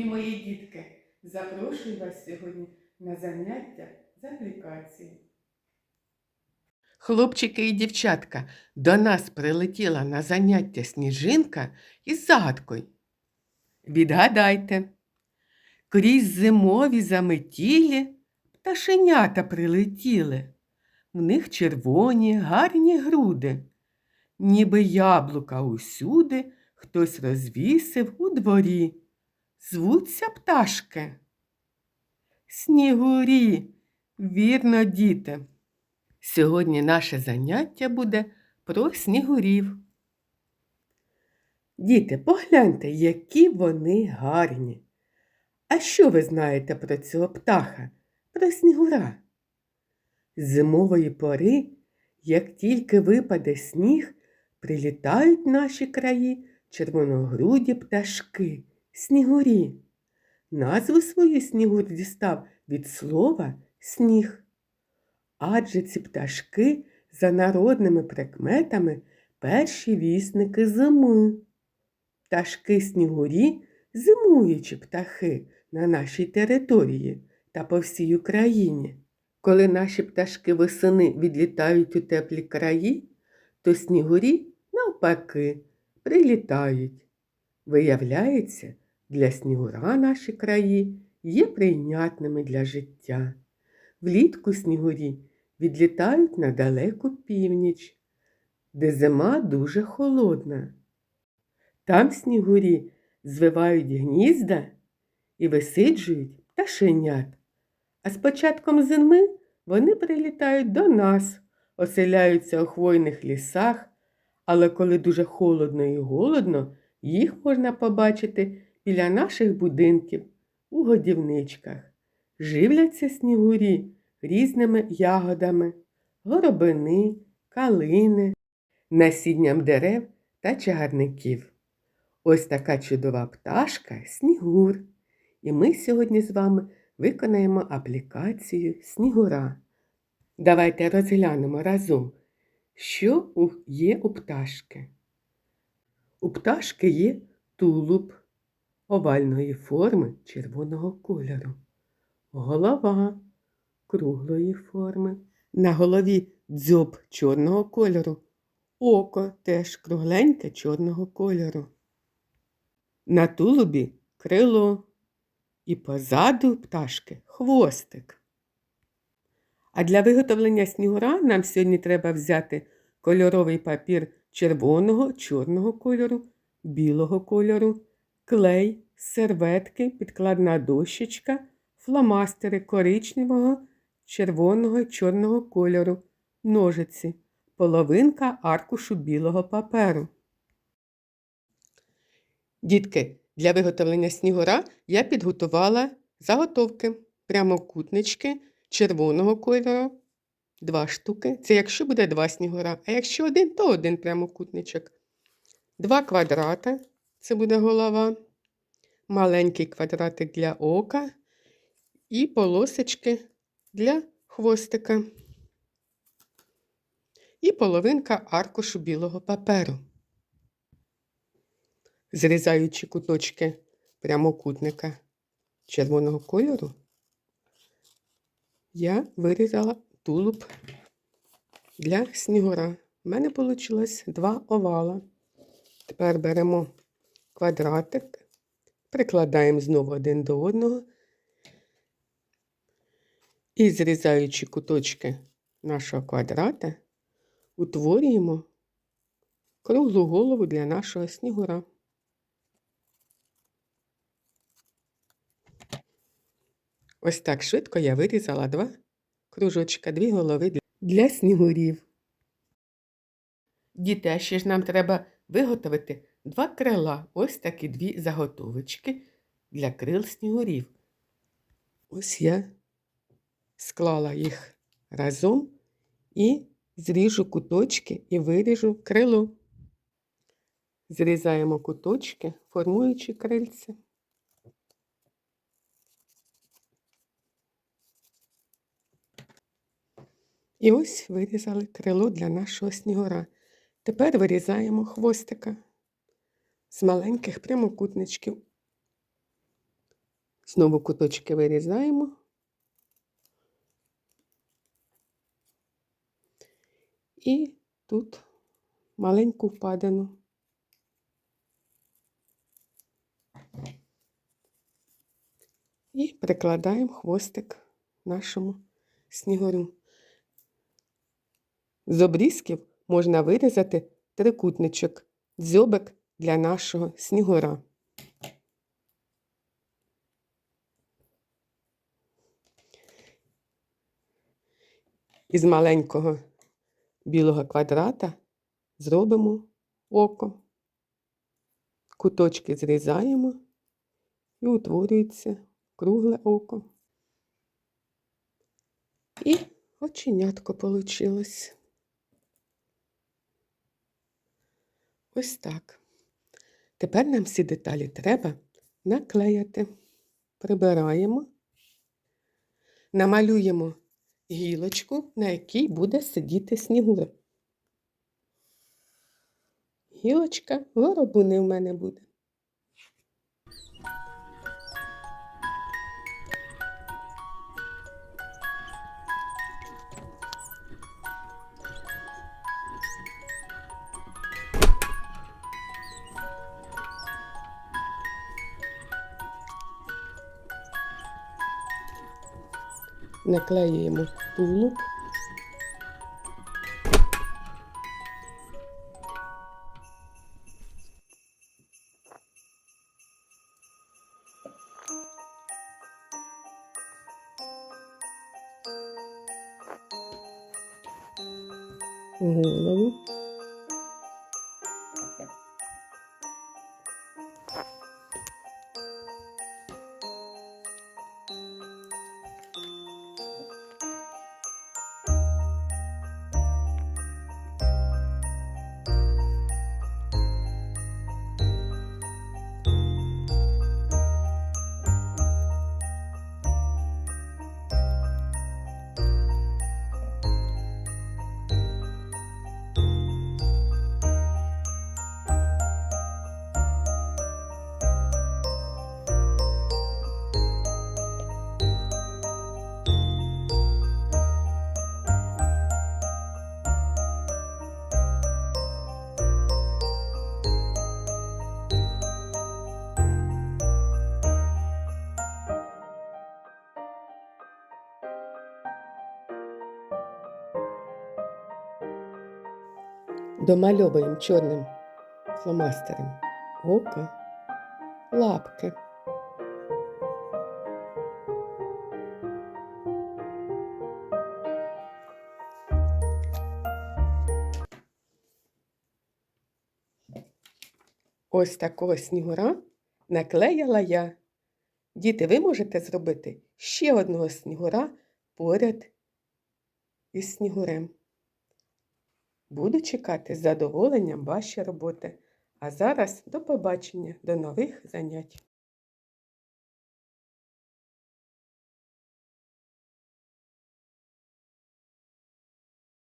Любі мої дітки, запрошую вас сьогодні на заняття з аплікації. Хлопчики і дівчатка, до нас прилетіла на заняття сніжинка із загадкою. Відгадайте, крізь зимові заметілі пташенята прилетіли. В них червоні гарні груди, ніби яблука усюди хтось розвісив у дворі. Звуться пташки. Снігурі, вірно, діти. Сьогодні наше заняття буде про снігурів. Діти, погляньте, які вони гарні. А що ви знаєте про цього птаха, про снігура? З зимової пори, як тільки випаде сніг, прилітають в наші краї червоногруді пташки, снігурі. Назву свою снігур дістав від слова сніг. Адже ці пташки за народними прикметами перші вісники зими. Пташки снігурі зимуючі птахи на нашій території та по всій Україні. Коли наші пташки восени відлітають у теплі краї, то снігурі навпаки прилітають. Виявляється, для снігура наші краї є прийнятними для життя. Влітку снігурі відлітають на далеку північ, де зима дуже холодна. Там снігурі звивають гнізда і висиджують пташенят. А з початком зими вони прилітають до нас, оселяються у хвойних лісах, але коли дуже холодно і голодно, їх можна побачити біля наших будинків у годівничках. Живляться снігурі різними ягодами, горобини, калини, насінням дерев та чагарників. Ось така чудова пташка снігур. І ми сьогодні з вами виконаємо аплікацію снігура. Давайте розглянемо разом, що є у пташки. У пташки є тулуб овальної форми червоного кольору, голова круглої форми, на голові дзьоб чорного кольору, око теж кругленьке чорного кольору. На тулубі крило і позаду пташки хвостик. А для виготовлення снігура нам сьогодні треба взяти кольоровий папір червоного, чорного кольору, білого кольору, клей, серветки, підкладна дощечка, фломастери коричневого, червоного чорного кольору, ножиці, половинка аркушу білого паперу. Дітки, для виготовлення снігура я підготувала заготовки, прямокутнички червоного кольору, два штуки. Це якщо буде два снігура, а якщо один, то один прямокутничок. Два квадрата, це буде голова, маленький квадратик для ока і полосочки для хвостика. І половинка аркушу білого паперу. Зрізаючи куточки прямокутника червоного кольору, я вирізала тулуб для снігура. У мене вийшло два овала. Тепер беремо квадратик, прикладаємо знову один до одного і, зрізаючи куточки нашого квадрата, утворюємо круглу голову для нашого снігура. Ось так швидко я вирізала два кружочка, дві голови для- снігурів. Діти, а ще ж нам треба виготовити два крила, ось такі дві заготовочки для крил снігурів. Ось я склала їх разом і зріжу куточки і виріжу крило. Зрізаємо куточки, формуючи крильце. І ось вирізали крило для нашого снігура. Тепер вирізаємо хвостика з маленьких прямокутничків. Знову куточки вирізаємо. І тут маленьку впадину. І прикладаємо хвостик нашому снігурю. З обрізків можна вирізати трикутничок, дзьобик для нашого снігура. Із маленького білого квадрата зробимо око. Куточки зрізаємо і утворюється кругле око. І оченятко получилось. Ось так. Тепер нам всі деталі треба наклеяти. Прибираємо, намалюємо гілочку, на якій буде сидіти снігур. Гілочка воробуни в мене буде. Наклеюємо тулуб. Голову. Домальовуємо чорним фломастером око, лапки. Ось такого снігура наклеяла я. Діти, ви можете зробити ще одного снігура поряд із снігурем. Буду чекати з задоволенням ваші роботи. А зараз до побачення, до нових занять.